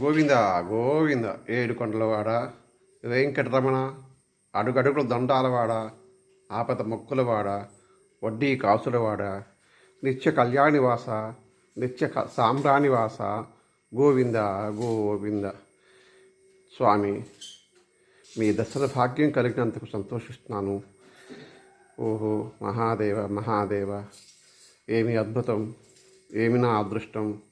గోవింద గోవింద. ఏడుకొండలవాడ వెంకటరమణ. అడుగడుగులు దండాలవాడ ఆపద మొక్కులవాడ వడ్డీ కాసులవాడ నిత్య కళ్యాణివాస నిత్య క- సామ్రాణివాస గోవింద గోవింద. స్వామి మీ దర్శన భాగ్యం కలిగినందుకు సంతోషిస్తున్నాను. ఓహో మహాదేవ మహాదేవ. ఏమి అద్భుతం ఏమి నా అదృష్టం.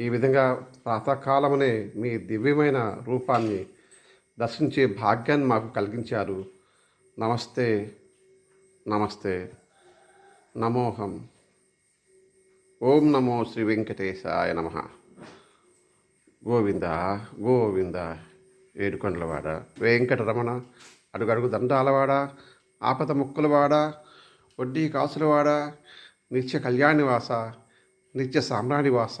ఈ విధంగా ప్రాతకాలమనే మీ దివ్యమైన రూపాన్ని దర్శించే భాగ్యాన్ని మాకు కలిగించారు. నమస్తే నమస్తే. నమోహం. ఓం నమో శ్రీ వెంకటేశాయ నమ. గోవింద గోవింద ఏడుకొండలవాడ. వెంకటరమణ అడుగడుగు దండాలవాడ ఆపద ముక్కులవాడ వడ్డీ కాసులవాడ నిత్య కళ్యాణివాస నిత్య సామ్రాణివాస